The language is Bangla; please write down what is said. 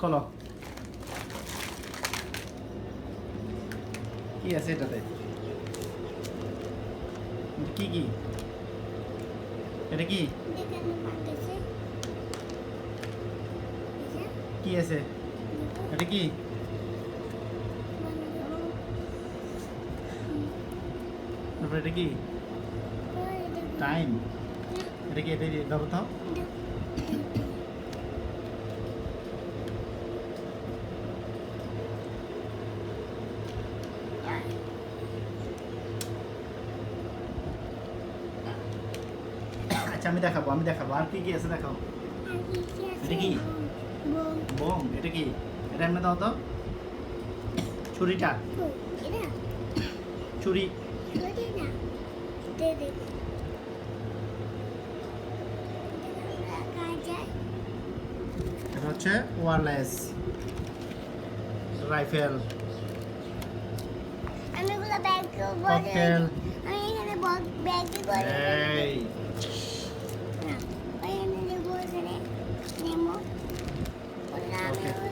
খোলো কি আছে এটাতে? কি কি? এটা কি? কি আছে? এটা কি? তারপর এটা কি? টাইম এটা কি? এটা ধরো তো। আচ্ছা আমি দেখাবো আমি দেখাবো। আর কি কি আছে দেখাও? এটা কি? বোম এটা কি? এটা এমনি দাও তো। ছুরিটা? ছুরি। এটা হচ্ছে ওয়ারলেস রাইফেল। ব্যাগ আমি এখানে ব্যাগে করে